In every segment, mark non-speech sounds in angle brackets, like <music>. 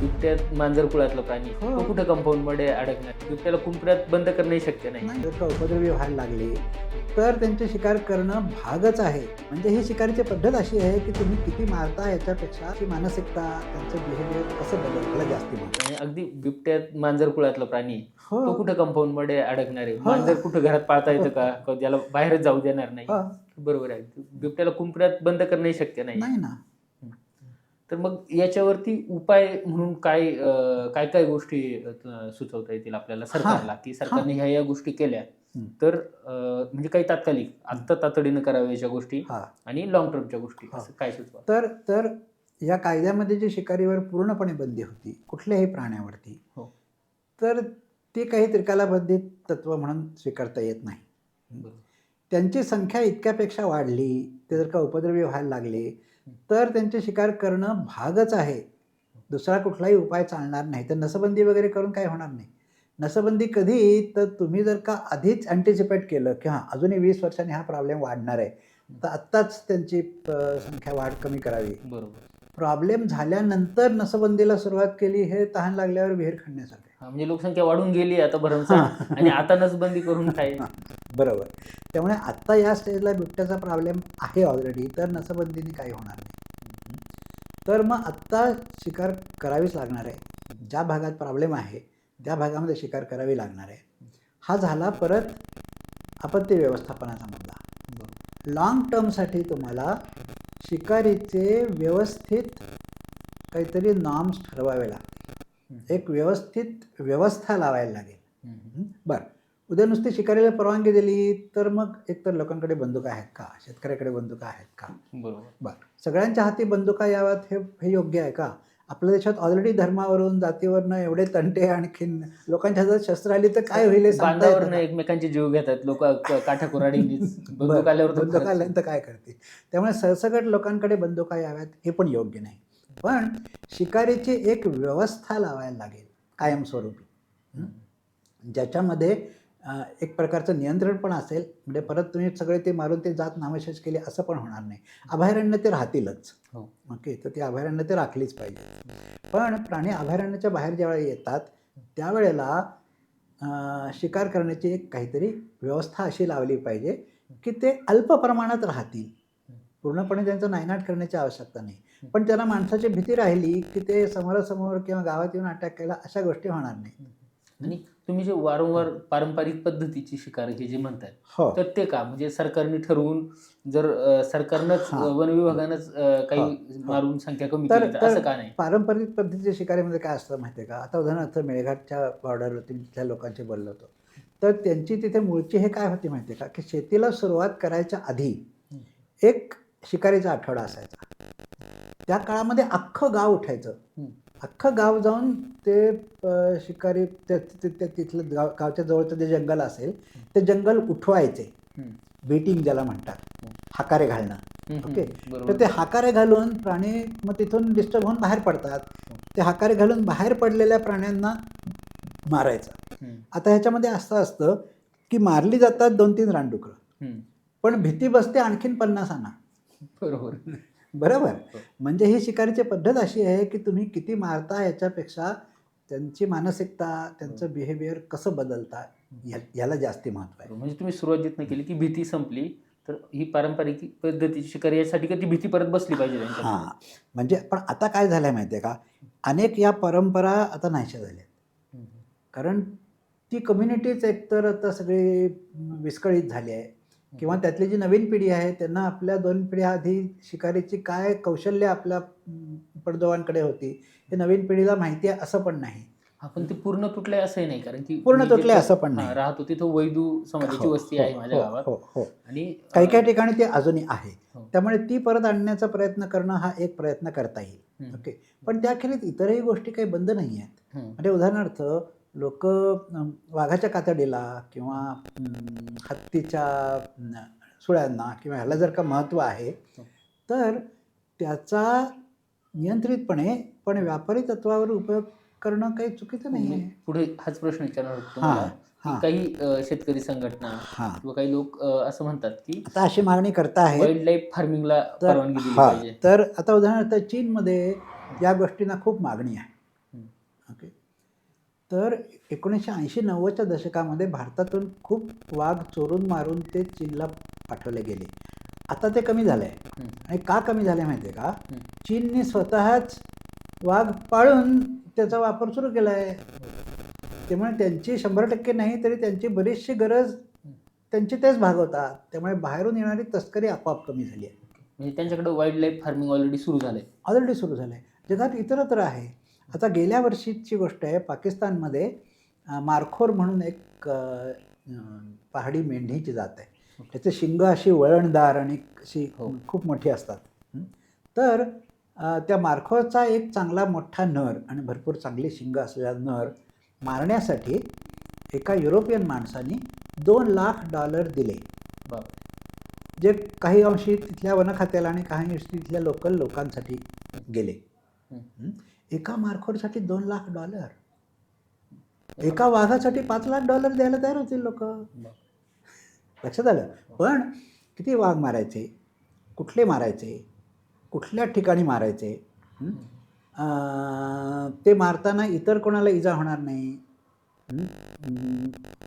बिबट्यात मांजर कुळातला प्राणी हो. तो कुठं कंपाऊंडमध्ये अडकणार? बिबट्याला कुंपऱ्यात बंद करणंही शक्य नाही. जर का उपद्रवी व्हायला लागले तर त्यांचे शिकार करणं भागच आहे. म्हणजे ही शिकारीची पद्धत अशी आहे की तुम्ही किती मारता याच्यापेक्षा ती मानसिकता त्यांचं बिहेवियर कसं बदललं जास्ती. आणि अगदी बिबट्यात मांजर कुळातला प्राणी तो हो कुठं कंपाऊंडमध्ये अडकणार आहे? हो. मांजर कुठं घरात पाळता येतं का? का ज्याला बाहेरच जाऊ देणार नाही. हा, बरोबर आहे. बिबट्याला कुंपऱ्यात बंद करणंही शक्य नाही. नाही ना. तर मग याच्यावरती उपाय म्हणून काय काय काय गोष्टी सुचवता येतील आपल्याला सरकारला की सरकारने ह्या या गोष्टी केल्या. तर म्हणजे काही तात्कालिक आत्ता तातडीनं कराव्याच्या गोष्टी हा आणि लॉंग टर्मच्या गोष्टी. असं काय सुचवा तर तर या कायद्यामध्ये जी शिकारीवर पूर्णपणे बंदी होती कुठल्याही प्राण्यावरती हो. तर ते काही त्रिकालाबद्धित तत्व म्हणून स्वीकारता येत नाही. त्यांची संख्या इतक्यापेक्षा वाढली ते जर का उपद्रवी व्हायला लागले तर त्यांचे शिकार करणं भागच आहे. दुसरा कुठलाही उपाय चालणार नाही. तर नसबंदी वगैरे करून काय होणार नाही. नसबंदी कधी तर तुम्ही जर का आधीच अँटिसिपेट केलं की हां अजूनही वीस वर्षांनी हा प्रॉब्लेम वाढणार आहे तर आत्ताच त्यांची संख्या वाढ कमी करावी. बरोबर. प्रॉब्लेम झाल्यानंतर नसबंदीला सुरुवात केली हे तहान लागल्यावर विहीर खणण्यासारखे हा, म्हणजे लोकसंख्या वाढून गेली आता भरमसाठ. आणि आता नसबंदी करून काय बरोबर. त्यामुळे आत्ता या स्टेजला बिबट्याचा प्रॉब्लेम आहे ऑलरेडी तर नसबंदीने काही होणार नाही. तर मग आत्ता शिकार करावीच लागणार आहे. ज्या भागात प्रॉब्लेम आहे त्या भागामध्ये शिकार करावी लागणार आहे. हा झाला परत आपत्ती व्यवस्थापनाचा मुद्दा. लॉंग टर्मसाठी तुम्हाला शिकारीचे व्यवस्थित काहीतरी नॉर्म्स ठरवावे लागतील. एक व्यवस्थित व्यवस्था लावायला लागेल. बरं. उद्या नुसती शिकारीला परवानगी दिली तर मग एकतर लोकांकडे बंदुका आहेत का? शेतकऱ्याकडे बंदुका आहेत का? बरोबर. बरं. सगळ्यांच्या हाती बंदुका याव्यात हे हे योग्य आहे का? आपल्या देशात ऑलरेडी धर्मावरून जातीवरनं एवढे तंटे आणखीन लोकांच्या हातात शस्त्र आली तर काय होईल. एकमेकांचे जीव घेतात. लोक काठा कुराडी बंदूक आल्यावर काय करते त्यामुळे सरसकट लोकांकडे बंदुका याव्यात हे पण योग्य नाही. पण शिकारीची एक व्यवस्था लावायला लागेल कायमस्वरूपी? ज्याच्यामध्ये एक प्रकारचं नियंत्रण पण असेल म्हणजे परत तुम्ही सगळे ते मारून ते जात नामशेष केले असं पण होणार नाही. अभयारण्य ते राहतीलच. हो. ओके तर ती अभयारण्य ते राखलीच पाहिजे. पण प्राणी अभयारण्याच्या बाहेर ज्यावेळी येतात त्यावेळेला शिकार करण्याची एक काहीतरी व्यवस्था अशी लावली पाहिजे की ते अल्प प्रमाणात राहतील. पूर्णपणे त्यांचं नायनाट करण्याची आवश्यकता नाही. पण त्याला माणसाची भीती राहिली की ते समोरासमोर किंवा गावात येऊन अटॅक केला अशा गोष्टी होणार नाही. आणि तुम्ही जे वारंवार पारंपरिक पद्धतीची शिकार हे जे म्हणताय हो. तर ते का? म्हणजे सरकारने ठरवून जर सरकारनंच हा. वन विभागानंच अं, काही. मारून संख्या कमी तर- केली तर तर- असं का नाही? पारंपरिक पद्धतीच्या शिकारीमध्ये काय असतं माहिती आहे का? आता उदाहरणार्थ मेळघाटच्या बॉर्डरवरती तिथल्या लोकांचे बोललो होतो. तर त्यांची तिथे मूळची हे काय होती माहिती आहे का? की शेतीला सुरुवात करायच्या आधी एक शिकारीचा आठवडा असायचा. त्या काळामध्ये अख्खं गाव उठायचं. अख्खं गाव जाऊन ते शिकारी त्या- तिथलं गाव गावच्या जवळचं जे जंगल असेल ते जंगल उठवायचे. बेटिंग ज्याला म्हणतात. हाकारे घालणं. ओके. तर ते हाकारे घालून प्राणी मग तिथून डिस्टर्ब होऊन बाहेर पडतात. ते हाकारे घालून बाहेर पडलेल्या प्राण्यांना मारायचं. आता ह्याच्यामध्ये असं असतं की मारली जातात दोन तीन रानडुकरं. पण भीती बसते आणखीन पन्नास आणा. बरोबर. बरोबर. हो. म्हणजे ही शिकारीची पद्धत अशी आहे की तुम्ही किती मारता याच्यापेक्षा त्यांची मानसिकता त्यांचं बिहेवियर कसं बदलता याला जास्ती महत्त्व आहे. म्हणजे तुम्ही सुरुवातीत केली की भीती संपली तर ही पारंपरिक पद्धतीची शिकार यासाठी का ती भीती परत बसली पाहिजे. हां. म्हणजे पण आता काय झालं आहे माहिती आहे का? अनेक या परंपरा आता नाहीशा झाल्या कारण ती कम्युनिटीच एकतर आता सगळी विस्कळीत झाली आहे. किंवा त्यातली जी नवीन पिढी आहे त्यांना आपल्या दोन पिढ्या आधी शिकारीची काय कौशल्य आपल्या पडदोवांकडे होती हे नवीन पिढीला माहिती आहे असं पण नाही. हा पण ते पूर्ण तुटलंय असंही नाही कारण की पूर्ण तुटले असं पण नाही. राहतो तिथं वैदू समाजाची हो, वस्ती हो, आहे माझ्या हो, गावात. हो हो. आणि काही काही ठिकाणी ते अजूनही आहे. त्यामुळे ती परत आणण्याचा प्रयत्न करणं हा एक प्रयत्न करता येईल. ओके. पण त्याखेरीज इतरही गोष्टी काही बंद नाही आहेत म्हणजे उदाहरणार्थ लोक वाघाच्या कातडीला किंवा हत्तीच्या सुळ्यांना किंवा ह्याला जर का महत्त्व आहे हो. तर त्याचा नियंत्रितपणे पण व्यापारी तत्वावर उपयोग करणं काही चुकीचं नाही आहे. पुढे हाच प्रश्न विचारणार होतो काही शेतकरी संघटना किंवा काही लोक असं म्हणतात की आता अशी मागणी करता आहे वाईल्ड लाईफ फार्मिंगला परवानगी दिली पाहिजे. तर आता उदाहरणार्थ चीनमध्ये या गोष्टींना खूप मागणी आहे. तर एकोणीसशे ऐंशी नव्वदच्या दशकामध्ये भारतातून खूप वाघ चोरून मारून ते चीनला पाठवले गेले. आता ते कमी झालं आहे हम्म. आणि का कमी झालं आहे माहिती आहे का. चीनने स्वतःच वाघ पाळून त्याचा वापर सुरू केला आहे त्यामुळे त्यांची शंभर टक्के नाही तरी त्यांची बरीचशी गरज त्यांची तेच भागवतात. त्यामुळे बाहेरून येणारी तस्करी आपोआप कमी झाली आहे. म्हणजे त्यांच्याकडे वाईल्ड लाईफ फार्मिंग ऑलरेडी सुरू झालंय. ऑलरेडी सुरू झालं आहे जगात इतरत्र आहे. आता गेल्या वर्षीची गोष्ट आहे पाकिस्तानमध्ये मारखोर म्हणून एक पहाडी मेंढीची जात आहे. त्याचे शिंग अशी वळणदार आणि अशी हो. खूप मोठी असतात. तर त्या मारखोरचा एक चांगला मोठा नर आणि भरपूर चांगली शिंग असलेला नर मारण्यासाठी एका युरोपियन माणसाने दोन लाख डॉलर दिले. जे काही अंशी तिथल्या वन खात्याला आणि काही अंशी तिथल्या लोकल लोकांसाठी गेले? एका मारखोरसाठी दोन लाख डॉलर. एका वाघासाठी पाच लाख डॉलर द्यायला तयार होतील लोक. लक्षात आलं? पण किती वाघ मारायचे? कुठले मारायचे? कुठल्या ठिकाणी मारायचे? ते मारताना इतर कोणाला इजा होणार नाही.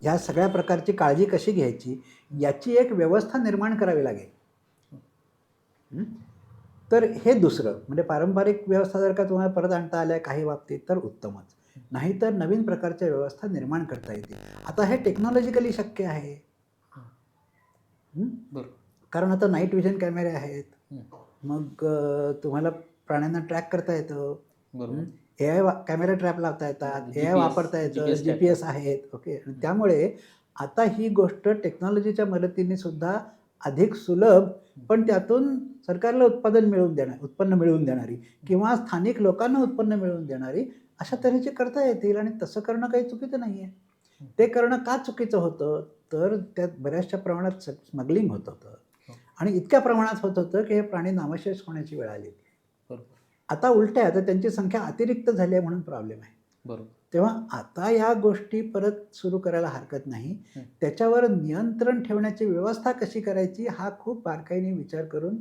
ह्या सगळ्या प्रकारची काळजी कशी घ्यायची? याची एक व्यवस्था निर्माण करावी लागेल. तर हे दुसरं म्हणजे पारंपरिक व्यवस्था जर का तुम्हाला परत आणता आल्या काही बाबतीत तर उत्तमच. नाहीतर नवीन प्रकारच्या व्यवस्था निर्माण करता येतील. आता हे टेक्नॉलॉजिकली शक्य आहे. हं? बरोबर. कारण आता नाईट विजन कॅमेरे आहेत. मग तुम्हाला प्राण्यांना ट्रॅक करता येतं. बरोबर. ए आय कॅमेरा ट्रॅप लावता येतात. ए आय वापरता येतं. जी पी एस आहेत. ओके त्यामुळे आता ही गोष्ट टेक्नॉलॉजीच्या मदतीने सुद्धा अधिक सुलभ पण त्यातून सरकारला उत्पादन मिळवून देणार उत्पन्न मिळवून देणारी किंवा स्थानिक लोकांना उत्पन्न मिळवून देणारी अशा तऱ्हेची करता येतील आणि तसं करणं काही चुकीचं नाही आहे ते करणं का चुकीचं होतं? तर त्यात बऱ्याचशा प्रमाणात स्मगलिंग होत होतं. आणि इतक्या प्रमाणात होत होतं की हे प्राणी नामशेष होण्याची वेळ आली. बरोबर. आता उलट आहे आता त्यांची संख्या अतिरिक्त झाली आहे म्हणून प्रॉब्लेम आहे. बरोबर. तेव्हा आता या गोष्टी परत सुरू करायला हरकत नाही हं. त्याच्यावर नियंत्रण ठेवण्याची व्यवस्था कशी करायची हा खूप बारकाईने विचार करून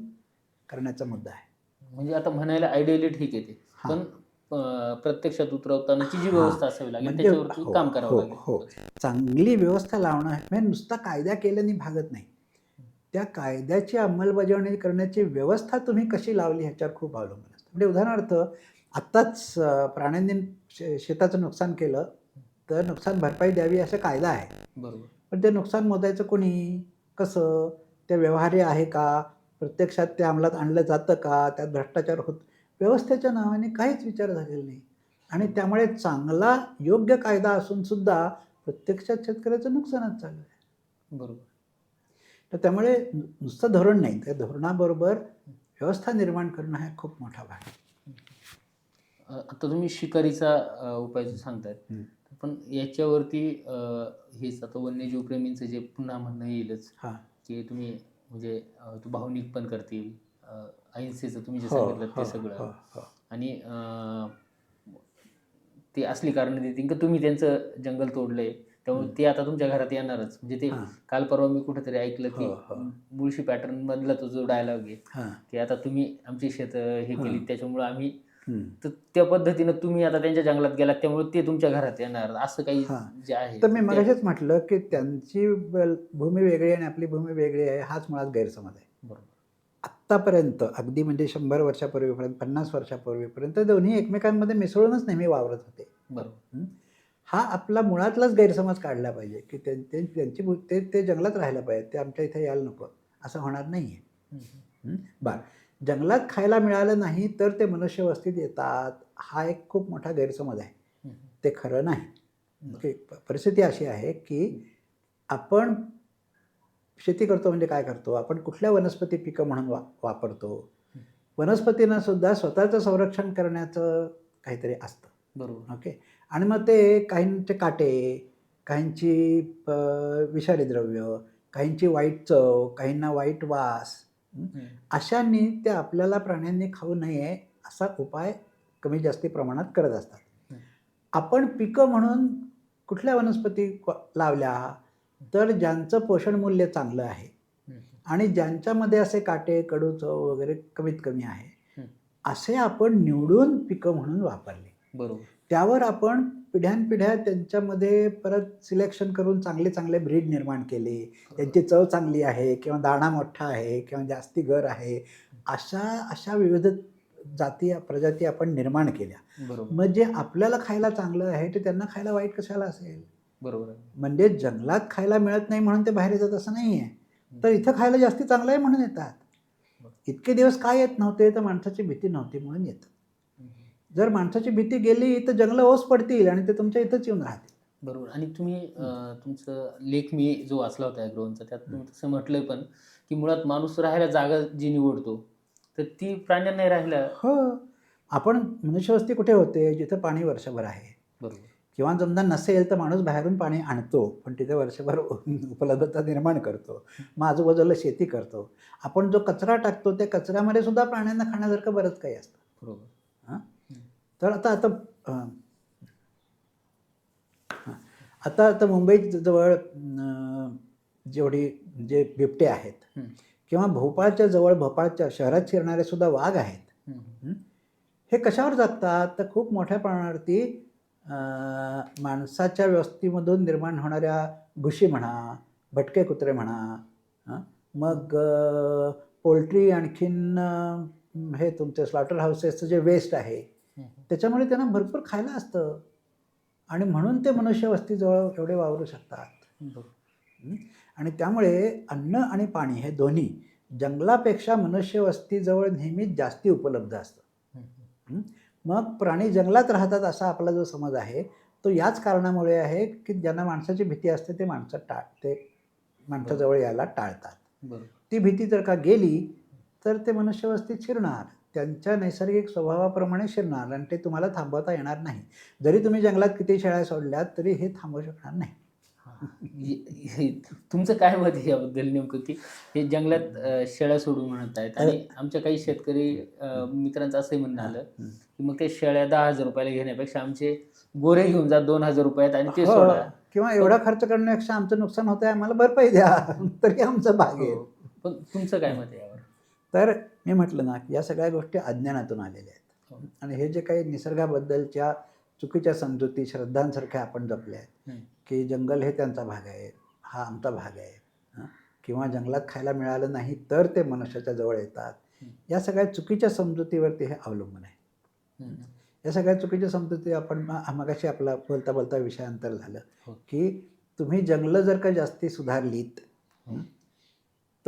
करण्याचा मुद्दा आहे म्हणजे आता म्हणायला आयडियली ठीक आहे ते हा. पण प्रत्यक्षात उतरवतानाची जी हा. व्यवस्था असावी लागेल म्हणजे- त्याच्यावरती हो, काम हो, करावं हो. लागेल चांगली व्यवस्था लावणं म्हणजे नुसता कायदा केल्याने भागत नाही त्या कायद्याची अंमलबजावणी करण्याची व्यवस्था तुम्ही कशी लावली ह्याच्यावर खूप अवलंबून असतं म्हणजे उदाहरणार्थ आत्ताच प्राण्यांनी शे- शेताचं नुकसान केलं तर नुकसान भरपाई द्यावी असा कायदा आहे. बरोबर. पण ते नुकसान मोजायचं कोणी? कसं? ते व्यवहार्य आहे का? प्रत्यक्षात ते अंमलात आणलं जातं का? त्यात भ्रष्टाचार होत व्यवस्थेच्या नावाने काहीच विचार झालेला नाही. आणि त्यामुळे चांगला योग्य कायदा असून सुद्धा प्रत्यक्षात शेतकऱ्याचं नुकसानच चालू आहे. बरोबर. तर त्यामुळे नुसतं धोरण नाही. त्या धोरणाबरोबर व्यवस्था निर्माण करणं हा खूप मोठा भाग आहे. आता तुम्ही शिकारीचा उपाय जो सांगताय हं. पण याच्यावरती हेच आता वन्यजीव प्रेमींचं जे पुन्हा म्हणणं येईलच हां की तुम्ही म्हणजे तो भावनिक पण करतील अहिंसेचं तुम्ही जे हो, सांगितलं हो, ते सगळं हो, हो. आणि ते असली कारणं देतील की तुम्ही त्यांचं जंगल तोडलंय त्यामुळे हं. ते आता तुमच्या घरात येणारच म्हणजे ते हां, काल परवा मी कुठेतरी ऐकलं की हो, हो. मुळशी पॅटर्न मधला तो जो डायलॉग आहे हां, की आता तुम्ही आमची शेत हे हां. केली त्याच्यामुळे आम्ही हं. तर त्या पद्धतीनं तुम्ही आता त्यांच्या जंगलात गेलात त्यामुळे ते तुमच्या घरात येणार. असं काही हां. जे आहे तर मी मगाशीच म्हटलं की त्यांची भूमी वेगळी आणि आपली भूमी वेगळी आहे हाच मुळात गैरसमज आहे. बरोबर. आत्तापर्यंत अगदी म्हणजे शंभर वर्षापूर्वीपर्यंत पन्नास वर्षापूर्वीपर्यंत दोन्ही एकमेकांमध्ये मिसळूनच नेहमी वावरत होते. बरोबर. हा आपला मुळातलाच गैरसमज काढला पाहिजे की त्यां- त्यां- त्यांची भू- ते ते जंगलात राहायला पाहिजे ते आमच्या इथे यायला नको असं होणार नाही आहे. बरं. जंगलात खायला मिळालं नाही तर ते मनुष्यवस्तीत येतात. हा एक खूप मोठा गैरसमज आहे. ते खरं नाही. परिस्थिती अशी आहे की आपण शेती करतो म्हणजे काय करतो? आपण कुठल्या वनस्पती पिकं म्हणून वा वापरतो? वनस्पतींना सुद्धा स्वतःचं संरक्षण करण्याचं काहीतरी असतं. बरोबर. ओके. आणि मग ते काहींचे काटे काहींची विषारी द्रव्य काहींची वाईट चव काहींना वाईट वास. अशांनी ते आपल्याला प्राण्यांनी खाऊ नये असा उपाय कमी जास्ती प्रमाणात करत असतात. आपण पिकं म्हणून कुठल्या वनस्पती लावल्या तर ज्यांचं पोषण मूल्य चांगलं आहे. आणि ज्यांच्यामध्ये असे काटे कडू चव वगैरे कमीत कमी आहे. असे आपण निवडून पिकं म्हणून वापरले बरोबर त्यावर आपण पिढ्यानपिढ्या त्यांच्यामध्ये परत सिलेक्शन करून चांगले चांगले ब्रीड निर्माण केले. त्यांची चव चांगली आहे किंवा दाणा मोठा आहे किंवा जास्ती गर आहे. अशा अशा विविध जाती प्रजाती आपण निर्माण केल्या. बरोबर. मग जे आपल्याला खायला चांगलं आहे ते त्यांना खायला वाईट कशाला असेल? बरोबर. म्हणजे जंगलात खायला मिळत नाही म्हणून ते बाहेर येतात असं नाही आहे तर इथं खायला जास्ती चांगलं आहे म्हणून येतात. इतके दिवस काय येत नव्हते? तर माणसाची भीती नव्हती म्हणून येतात. जर माणसाची भीती गेली तर जंगलं ओस पडतील आणि ते तुमच्या इथंच येऊन राहतील. बरोबर. आणि तुम्ही तुमचं लेख मी जो वाचला होता ग्रोहनचा त्यात तुम्ही तसं म्हटलंय पण की मुळात माणूस राहायला जागा जी निवडतो तर ती प्राण्यांना नाही राहिला हो. आपण मनुष्यवस्ती कुठे होते? जिथं पाणी वर्षभर आहे. बरोबर. किंवा समजा नसेल तर माणूस बाहेरून पाणी आणतो पण तिथे वर्षभर <laughs> उपलब्धता निर्माण करतो. मग आजूबाजूला शेती करतो. आपण जो कचरा टाकतो त्या कचऱ्यामध्ये सुद्धा प्राण्यांना खाण्यासारखं बरंच काही असतं. बरोबर. हां? तर आता आता हां. आता आता मुंबईत जवळ जेवढी जे बिबटे आहेत. किंवा भोपाळच्या जवळ भोपाळच्या शहरात शिरणारे सुद्धा वाघ आहेत. हे कशावर जगतात तर खूप मोठ्या प्रमाणावरती माणसाच्या वस्तीमधून निर्माण होणाऱ्या घुशी म्हणा भटके कुत्रे म्हणा? मग पोल्ट्री आणखीन हे तुमचे स्लॉटर हाऊसेसचं जे वेस्ट आहे. त्याच्यामुळे त्यांना भरपूर खायला असतं. आणि म्हणून ते मनुष्य वस्तीजवळ एवढे वावरू शकतात? आणि त्यामुळे अन्न आणि पाणी हे दोन्ही जंगलापेक्षा मनुष्य वस्तीजवळ नेहमीच जास्ती उपलब्ध असतं. मग प्राणी जंगलात राहतात असा आपला जो समज आहे तो याच कारणामुळे आहे की ज्यांना माणसाची भीती असते ते माणसं टाळ ते माणसाजवळ यायला टाळतात. ती भीती जर का गेली तर ते मनुष्यवस्तीत शिरणार. त्यांच्या नैसर्गिक स्वभावाप्रमाणे शिरणार आणि ते तुम्हाला थांबवता येणार नाही. जरी तुम्ही जंगलात किती शेळ्या सोडल्यात तरी हे थांबवू शकणार नाही. तुमचं काय मत आहे याबद्दल नेमकं की हे जंगलात शेळ्या सोडून म्हणत आहेत? आणि आमच्या काही शेतकरी मित्रांचं असंही म्हणणं आलं. की मग ते शेळ्या दहा हजार रुपयाला घेण्यापेक्षा आमचे गोरे घेऊन जा दोन हजार रुपयात आणि ते हो. सोडा. किंवा एवढा खर्च करण्यापेक्षा आमचं नुकसान होतंय आम्हाला भरपाई द्या. <laughs> तरी आमचं भागेल हो. पण तुमचं काय मत आहे तर मी म्हटलं ना की या सगळ्या गोष्टी अज्ञानातून आलेल्या आहेत हो. आणि हे जे काही निसर्गाबद्दलच्या चुकीच्या समजुती श्रद्धांसारख्या आपण जपल्या आहेत. की जंगल हे त्यांचा भाग आहे हा आमचा भाग आहे? किंवा जंगलात खायला मिळालं नाही तर ते मनुष्याच्या जवळ येतात. या सगळ्या चुकीच्या समजुतीवरती हे अवलंबून आहे. या सगळ्या चुकीच्या समजुती आपण मगाशी आपला बोलता बोलता विषयांतर झालं हो. की तुम्ही जंगलं जर का जास्ती सुधारलीत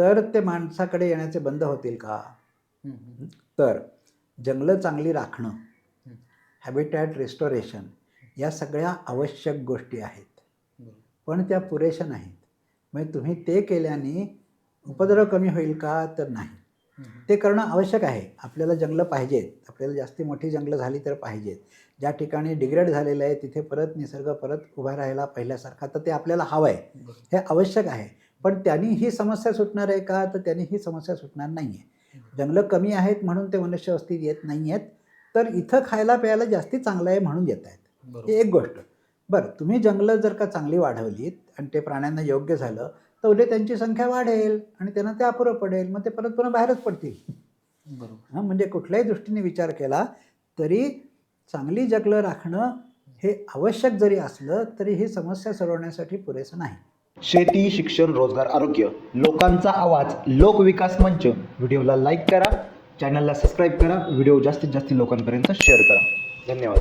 तर ते माणसाकडे येण्याचे बंद होतील का. तर जंगलं चांगली राखणं. हॅबिटॅट रिस्टोरेशन या सगळ्या आवश्यक गोष्टी आहेत. पण त्या पुरेशा नाहीत म्हणजे तुम्ही ते केल्याने उपद्रव कमी होईल का तर नाही. ते करणं आवश्यक आहे आपल्याला जंगलं पाहिजेत आपल्याला जास्ती मोठी जंगलं झाली तर पाहिजेत ज्या ठिकाणी डिग्रेड झालेलं आहे तिथे परत निसर्ग परत उभा राहायला पहिल्यासारखा तर ते आपल्याला हवं आहे. हे आवश्यक आहे पण त्यांनी ही समस्या सुटणार आहे का? तर त्यांनी ही समस्या सुटणार नाही आहे जंगलं कमी आहेत म्हणून ते मनुष्यवस्तीत येत नाही आहेत तर इथं खायला प्यायला जास्ती चांगलं आहे म्हणून येत आहेत. ही. एक गोष्ट. बरं तुम्ही जंगलं जर का चांगली वाढवलीत आणि ते प्राण्यांना योग्य झालं तर उद्या त्यांची संख्या वाढेल आणि त्यांना ते अपुरं पडेल मग ते परत पुन्हा बाहेरच पडतील. बरोबर. हां म्हणजे कुठल्याही दृष्टीने विचार केला तरी चांगली जंगलं राखणं हे आवश्यक जरी असलं तरी ही समस्या सोडवण्यासाठी पुरेसं नाही. शेती शिक्षण रोजगार आरोग्य लोकांचा आवाज लोकविकास मंच. व्हिडिओला लाईक करा चॅनलला सबस्क्राईब करा व्हिडिओ जास्तीत जास्त लोकांपर्यंत शेअर करा. धन्यवाद.